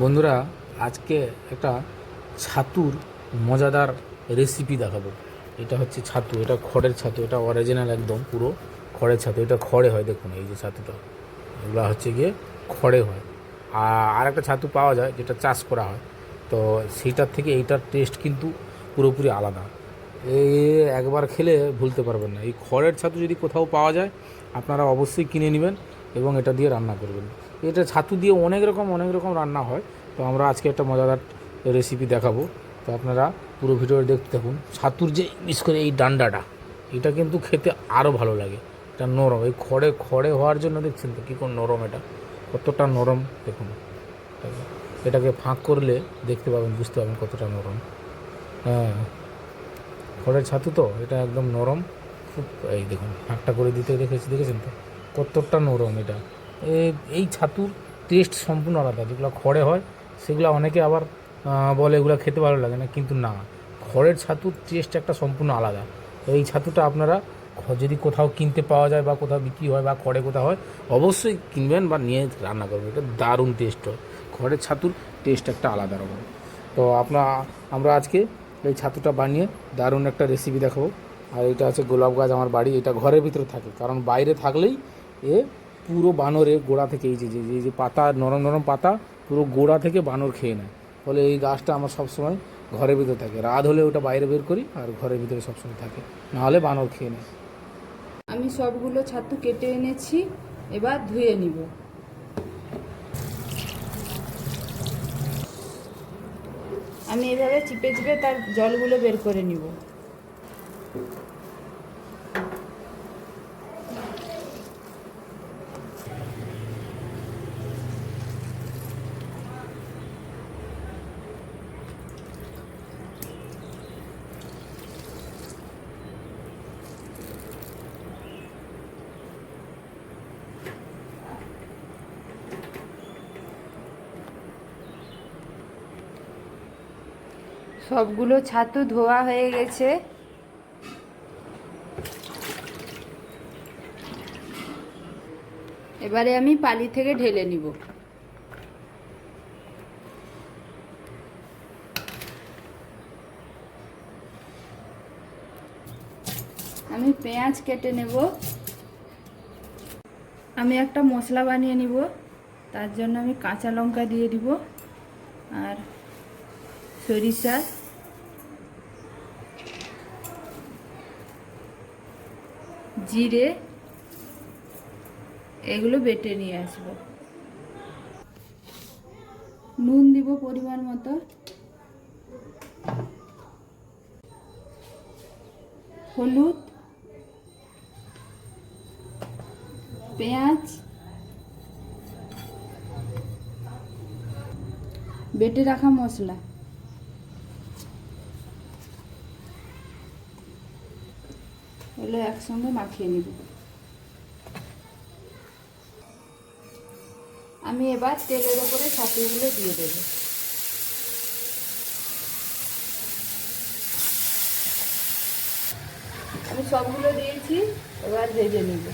বন্ধুরা, আজকে একটা ছাতুর মজাদার রেসিপি দেখাবো। এটা হচ্ছে ছাতু, এটা খড়ের ছাতু, এটা অরিজিনাল একদম, পুরো খড়ের ছাতু। এটা খড়ে হয়, দেখুন এই যে ছাতুটা। এগুলো হচ্ছে গিয়ে খড়ে হয়। আর একটা ছাতু পাওয়া যায়, যেটা চাষ করা হয়। তো সেইটার থেকে এইটার টেস্ট কিন্তু পুরোপুরি আলাদা। এই একবার খেলে ভুলতে পারবেন না। এই খড়ের ছাতু যদি কোথাও পাওয়া যায়, আপনারা অবশ্যই কিনে নেবেন এবং এটা দিয়ে রান্না করবেন। এটা ছাতু দিয়ে অনেক রকম অনেক রকম রান্না হয়। তো আমরা আজকে একটা মজাদার রেসিপি দেখাবো। তো আপনারা পুরো ভিডিওটা দেখতে থাকুন। ছাতুর যে বিশেষ করে এই ডান্ডাটা, এটা কিন্তু খেতে আরও ভালো লাগে। এটা নরম, এই খড়ে খড়ে হওয়ার জন্য দেখছেন তো কী কোন নরম এটা। কতটা নরম, দেখুন। এটাকে ফাঁক করলে দেখতে পাবেন, বুঝতে পারবেন কতটা নরম। হ্যাঁ। খড়ের ছাতু তো, এটা একদম নরম। খুব, এই দেখুন, ফাঁকটা করে দিতে দেখেছি, দেখেছেন তো? কতটা নরম এটা। এই ছাতুর টেস্ট সম্পূর্ণ আলাদা। যেগুলো খড়ে হয়, সেগুলো অনেকে আবার বলে এগুলো খেতে ভালো লাগে না, কিন্তু না। খড়ের ছাতুর টেস্ট একটা সম্পূর্ণ আলাদা। তো এই ছাতুটা আপনারা যদি কোথাও কিনতে পাওয়া যায় বা কোথাও বিক্রি হয় বা খড়ে কোথাও হয়, অবশ্যই কিনবেন বা নিয়ে রান্না করবেন। এটা দারুণ টেস্ট হয়। খড়ের ছাতুর টেস্ট একটা আলাদা রকম। তো আপনার আমরা আজকে এই ছাতুটা বানিয়ে দারুণ একটা রেসিপি দেখাবো। আর এটা আছে গোলাপ গাছ আমার বাড়ি, এটা ঘরের ভিতরে থাকে। কারণ বাইরে থাকলেই এ পুরো বানরে গোড়া থেকে এই যে যে, যে- যে পাতা, নরম নরম পাতা, পুরো গোড়া থেকে বানর খেয়ে নেয়। ফলে এই গাছটা আমার সবসময় ঘরের ভিতরে থাকে। রাত হলে ওটা বাইরে বের করি আর ঘরের ভিতরে সবসময় থাকে। নাহলে বানর খেয়ে নেয়। আমি সবগুলো ছাতু কেটে এনেছি, এবার ধুয়ে নিব। আমি এভাবে চিপে চিপে তার জলগুলো বের করে নিব। সবগুলো ছাতু ধোয়া হয়ে গেছে। এবারে আমি পালি থেকে ঢেলে নিব। আমি পেঁয়াজ কেটে নেব। আমি একটা মশলা বানিয়ে নিব। তার জন্য আমি কাঁচা লঙ্কা দিয়ে দিব। আর সরিষা জিরে, এগুলো বেটে নিয়ে আসব। নুন দিব পরিমাণ মতো। হলুদ, পেঁয়াজ, বেটে রাখা মশলা। এগুলো একসঙ্গে মাখিয়ে নিব। আমি এবার তেলের ওপরে ছাতুগুলো দিয়ে দেবো। আমি সবগুলো দিয়েছি, এবার ভেজে নিব।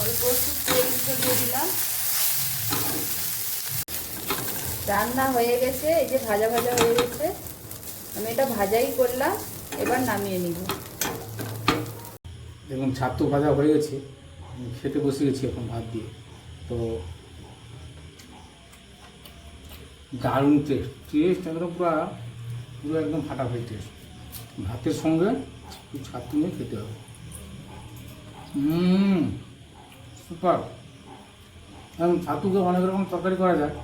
অল্প একটু তেল দিয়ে দিলাম। রান্না হয়ে গেছে, এই যে ভাজা ভাজা হয়ে গেছে। আমি এটা ভাজাই করলাম, এবার নামিয়ে নিব। দেখুন ছাতু ভাজা হয়ে গেছে। খেতে বসে গেছি এখন ভাত দিয়ে। তো দারুণ টেস্ট টেস্ট একদম পুরো পুরো একদম ফাটাফাটি টেস্ট ভাতের সঙ্গে একটু ছাতু নিয়ে খেতে হবে। হুম সুপার এখন ছাতুকে অনেক রকম তরকারি করা যায়।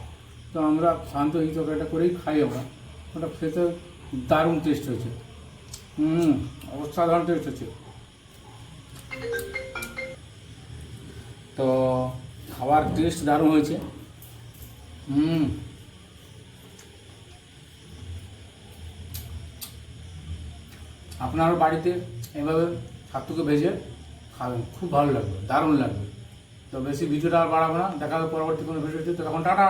তো আমরা শান্ত এই তরকারিটা করেই খাই আমরা। ওটা খেতে দারুণ টেস্ট হয়েছে। হুম, অসাধারণ টেস্ট হচ্ছে তো খাবার টেস্ট দারুণ হয়েছে। হুম। আপনারও বাড়িতে এভাবে ছাতুকে ভেজে খাবেন, খুব ভালো লাগবে, দারুণ লাগবে। তো বেশি ভিডিওটা আর বাড়াবো না দেখা পরবর্তী কোনো ভিডিওতে তো তখন টাটা!